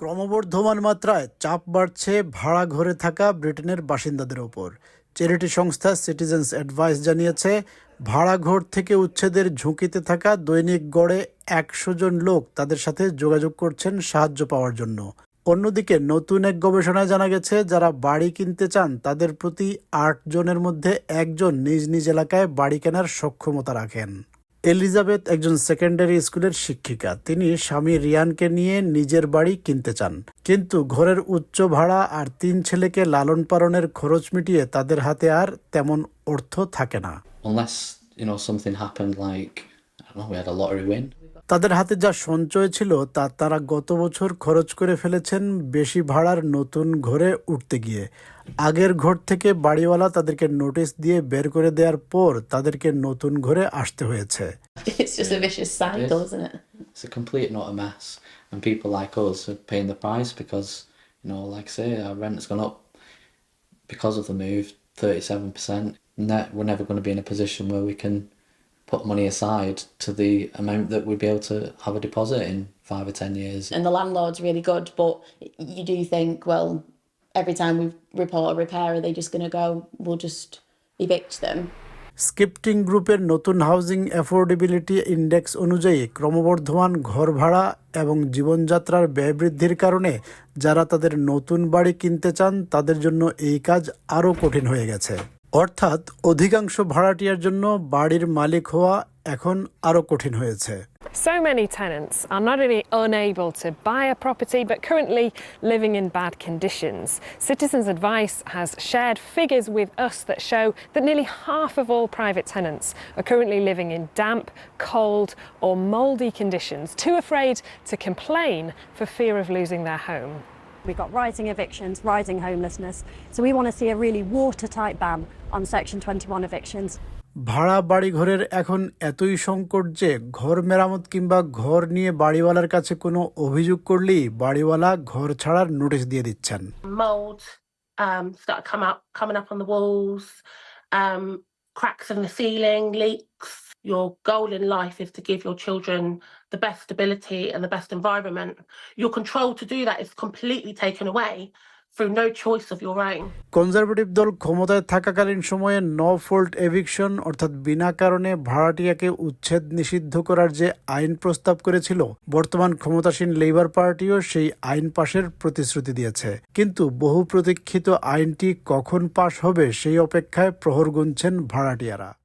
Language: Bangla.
ক্রমবর্ধমান মাত্রায় চাপ বাড়ছে ভাড়া ঘরে থাকা ব্রিটেনের বাসিন্দাদের ওপর। চ্যারিটি সংস্থা সিটিজেন্স অ্যাডভাইস জানিয়েছে, ভাড়া ঘর থেকে উচ্ছেদের ঝুঁকিতে থাকা দৈনিক গড়ে একশো জন লোক তাদের সাথে যোগাযোগ করছেন সাহায্য পাওয়ার জন্য। অন্যদিকে নতুন এক গবেষণায় জানা গেছে, যারা বাড়ি কিনতে চান, তাদের প্রতি আট জনের মধ্যে একজন নিজ নিজ এলাকায় বাড়ি কেনার সক্ষমতা রাখেন। এলিজাবেথ একজন সেকেন্ডারি স্কুলের শিক্ষিকা। তিনি স্বামী রিয়ানকে নিয়ে নিজের বাড়ি কিনতে চান। কিন্তু ঘরের উচ্চ ভাড়া আর তিন ছেলেকে লালন পালনের খরচ মিটিয়ে তাদের হাতে আর তেমন অর্থ থাকে না। Unless, you know, something happened like, I don't know, we had a lottery win. তাদের হাতে যা সঞ্চয় ছিল তা তারা গত বছর খরচ করে ফেলেছেন বেশি ভাড়ার নতুন ঘরে উঠতে গিয়ে। আগের ঘর থেকে বাড়িওয়ালা তাদেরকে নোটিশ দিয়ে বের করে দেওয়ার পর তাদেরকে নতুন ঘরে আসতে হয়েছে। Net, we're never going to be in a put money aside to the amount that we'd be able to have a deposit in five or ten years And the landlord's really good, but you do think, well, every time we report a repair, are they just going to go, we'll just evict them? স্কিপটিং গ্রুপের নতুন হাউজিং অ্যাফোর্ডেবিলিটি ইন্ডেক্স অনুযায়ী ক্রমবর্ধমান ঘর ভাড়া এবং জীবনযাত্রার ব্যয় বৃদ্ধির কারণে যারা তাদের নতুন বাড়ি কিনতে চান তাদের জন্য এই কাজ আরও কঠিন হয়ে গেছে অর্থাৎ অধিকাংশ ভাড়াটিয়ার জন্য বাড়ির মালিক হওয়া এখন আরও কঠিন হয়েছে So many tenants are not only unable to buy a property but currently living in bad conditions. Citizens Advice has shared figures with us that show that nearly half of all private tenants are currently living in damp, cold, or mouldy conditions, too afraid to complain for fear of losing their home. We've got rising evictions, rising homelessness. So we want to see a really watertight ban on Section 21 evictions. ভাড়া বাড়িঘরের এখন এতই সংকট যে ঘর মেরামত কিংবা ঘর নিয়ে বাড়িওয়ালার কাছে কোনো অভিযোগ করলেই বাড়িওয়ালা ঘর ছাড়ার নোটিশ দিয়ে দিচ্ছেন mold um, start come up coming up on the walls, um, cracks in the ceiling, leaks. Your goal in life is to give your children the best stability and the best environment. Your control to do that is completely taken away conservative দল ক্ষমতায় থাকাকালীন সময়ে নো ফোল্ট এভিকশন, অর্থাৎ বিনা কারণে ভাড়াটিয়াকে উচ্ছেদ নিষিদ্ধ করার যে আইন প্রস্তাব করেছিল, বর্তমান ক্ষমতাসীন লেবার পার্টিও সেই আইন পাশের প্রতিশ্রুতি দিয়েছে। কিন্তু বহু প্রতীক্ষিত আইনটি কখন পাশ হবে সেই অপেক্ষায় প্রহর গুনছেন ভাড়াটিয়ারা।